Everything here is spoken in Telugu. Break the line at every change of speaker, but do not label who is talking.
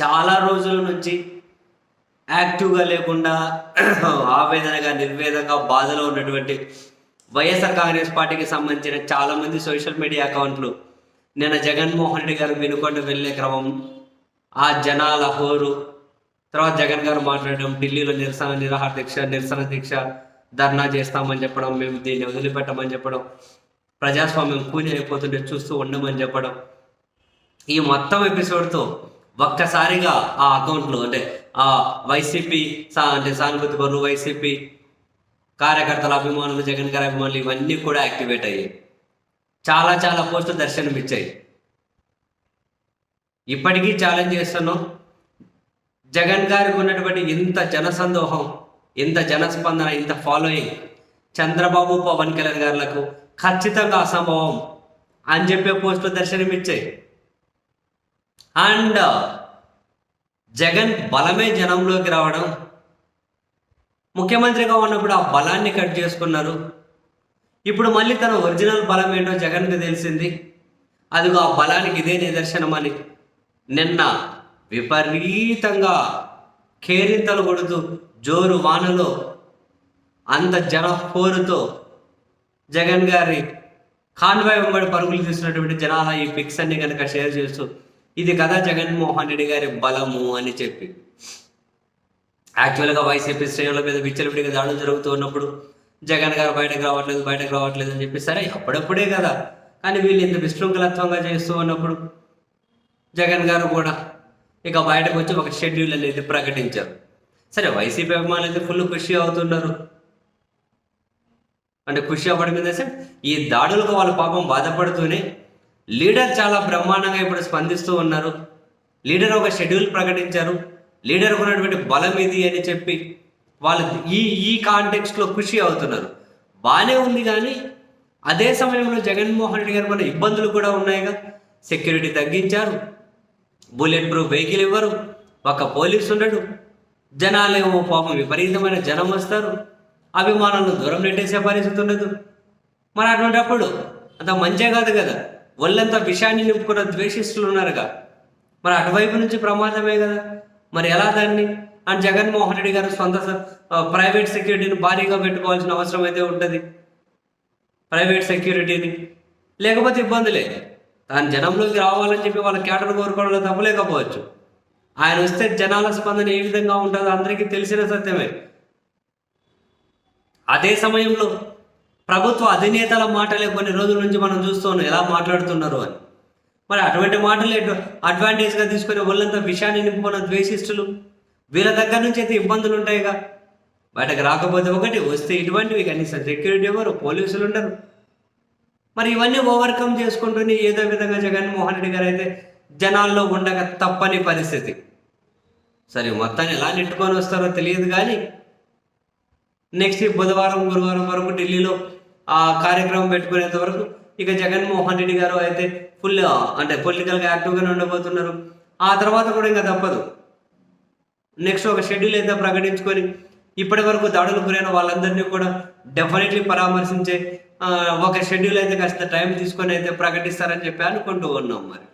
చాలా రోజుల నుంచి యాక్టివ్గా లేకుండా ఆవేదనగా నిర్వేదంగా బాధలో ఉన్నటువంటి వైఎస్ఆర్ కాంగ్రెస్ పార్టీకి సంబంధించిన చాలామంది సోషల్ మీడియా అకౌంట్లు నిన్న జగన్మోహన్ రెడ్డి గారు వినుకొండ వెళ్ళే క్రమం ఆ జనాల హోరు తర్వాత జగన్ గారు మాట్లాడడం ఢిల్లీలో నిరసన నిరాహార దీక్ష నిరసన దీక్ష ధర్నా చేస్తామని చెప్పడం మేము దీన్ని వదిలిపెట్టమని చెప్పడం ప్రజాస్వామ్యం కూని అయిపోతుంటే చూస్తూ ఉండమని చెప్పడం. ఈ మొత్తం ఎపిసోడ్తో ఒక్కసారిగా ఆ అకౌంట్లో అంటే ఆ వైసీపీ సా అంటే సానుభూతి పనులు వైసీపీ కార్యకర్తల అభిమానులు జగన్ గారి అభిమానులు ఇవన్నీ కూడా యాక్టివేట్ అయ్యాయి. చాలా చాలా పోస్టులు దర్శనమిచ్చాయి. ఇప్పటికీ ఛాలెంజ్ చేస్తున్నాం. జగన్ గారికి ఉన్నటువంటి ఇంత జనసందోహం ఇంత జనస్పందన ఇంత ఫాలోయింగ్ చంద్రబాబు పవన్ కళ్యాణ్ గారులకు ఖచ్చితంగా అసంభవం అని చెప్పే పోస్టులు దర్శనమిచ్చాయి. అండ్ జగన్ బలమే జనంలోకి రావడం ముఖ్యమంత్రిగా ఉన్నప్పుడు ఆ బలాన్ని కట్ చేసుకున్నారు. ఇప్పుడు మళ్ళీ తన ఒరిజినల్ బలం ఏంటో జగన్కి తెలిసింది. అదిగో ఆ బలానికి ఇదే నిదర్శనం అని నిన్న విపరీతంగా కేరింతలు కొడుతూ జోరు వానలో అంత జన పోరుతో జగన్ గారి కాన్వాయ్ వెంబడి పరుగులు తీసినటువంటి జనాల ఈ పిక్స్ అన్ని కనుక షేర్ చేస్తూ ఇది కదా జగన్మోహన్ రెడ్డి గారి బలము అని చెప్పి. యాక్చువల్గా వైసీపీ శ్రేణుల మీద విచ్చలవిడిగా దాడులు జరుగుతూ ఉన్నప్పుడు జగన్ గారు బయటకు రావట్లేదు బయటకు రావట్లేదు అని చెప్పి సరే అప్పుడప్పుడే కదా. కానీ వీళ్ళు ఇంత విశృంఖలత్వంగా చేస్తూ ఉన్నప్పుడు జగన్ గారు కూడా ఇక బయటకు వచ్చి ఒక షెడ్యూల్ అనేది ప్రకటించారు. సరే వైసీపీ అభిమానులు అయితే ఫుల్ ఖుషి అవుతున్నారు. అంటే ఖుషి అవ్వడం మీద ఈ దాడులకు వాళ్ళ పాపం బాధపడుతూనే లీడర్ చాలా బ్రహ్మాండంగా ఇప్పుడు స్పందిస్తూ ఉన్నారు. లీడర్ ఒక షెడ్యూల్ ప్రకటించారు. లీడర్ ఉన్నటువంటి బలం ఇది అని చెప్పి వాళ్ళు ఈ ఈ కాంటెక్స్ట్లో ఖుషి అవుతున్నారు. బాగానే ఉంది కానీ అదే సమయంలో జగన్మోహన్ రెడ్డి గారు మన ఇబ్బందులు కూడా ఉన్నాయిగా. సెక్యూరిటీ తగ్గించారు. బుల్లెట్ ప్రూఫ్ వెహికల్ ఇవ్వరు. ఒక పోలీస్ ఉండడు. జనాలేమో పాపం విపరీతమైన జనం వస్తారు. అభిమానులను దూరం నెట్టేసే పరిస్థితి ఉండదు. మరి అటువంటిప్పుడు అంత మంచిగా కాదు కదా. ఒళ్ళంతా విషయాన్ని నింపుకున్న ద్వేషిస్తులు ఉన్నారుగా. మరి అటువైపు నుంచి ప్రమాదమే కదా. మరి ఎలా దాన్ని? అండ్ జగన్మోహన్ రెడ్డి గారు సొంత స- ప్రైవేట్ సెక్యూరిటీని భారీగా పెట్టుకోవాల్సిన అవసరం అయితే ఉంటుంది. ప్రైవేట్ సెక్యూరిటీని. లేకపోతే ఇబ్బందులే తాను జనంలోకి రావాలని చెప్పి వాళ్ళ కేటర్ కోరుకోవడంలో తప్పలేకపోవచ్చు ఆయన వస్తే జనాల స్పందన ఏ విధంగా ఉంటుందో అందరికీ తెలిసిన సత్యమే. అదే సమయంలో ప్రభుత్వ అధినేతల మాటలే కొన్ని రోజుల నుంచి మనం చూస్తున్నాం ఎలా మాట్లాడుతున్నారు అని. మరి అటువంటి మాటలు అడ్వాంటేజ్గా తీసుకునే వాళ్ళంతా విషయాన్ని నింపుకున్న ద్వేషిస్తులు వీళ్ళ దగ్గర నుంచి అయితే ఇబ్బందులు ఉంటాయిగా. బయటకు రాకపోతే ఒకటి వస్తే ఇటువంటివి. కనీసం సెక్యూరిటీ ఎవరు? పోలీసులు ఉండరు. మరి ఇవన్నీ ఓవర్కమ్ చేసుకుంటూనే ఏదో విధంగా జగన్మోహన్ రెడ్డి గారు అయితే జనాల్లో ఉండగా తప్పని పరిస్థితి. సరే మొత్తాన్ని ఎలా నెట్టుకొని వస్తారో తెలియదు కానీ నెక్స్ట్ బుధవారం గురువారం వరకు ఢిల్లీలో ఆ కార్యక్రమం పెట్టుకునేంత వరకు ఇక జగన్మోహన్ రెడ్డి గారు అయితే ఫుల్ అంటే పొలిటికల్గా యాక్టివ్గానే ఉండబోతున్నారు. ఆ తర్వాత కూడా ఇంకా తప్పదు. నెక్స్ట్ ఒక షెడ్యూల్ అయితే ప్రకటించుకొని ఇప్పటి వరకు దాడులు గురైన వాళ్ళందరినీ కూడా డెఫినెట్లీ పరామర్శించే ఒక షెడ్యూల్ అయితే కాస్త టైం తీసుకొని అయితే ప్రకటిస్తారని చెప్పి అనుకుంటూ ఉన్నాం మరి.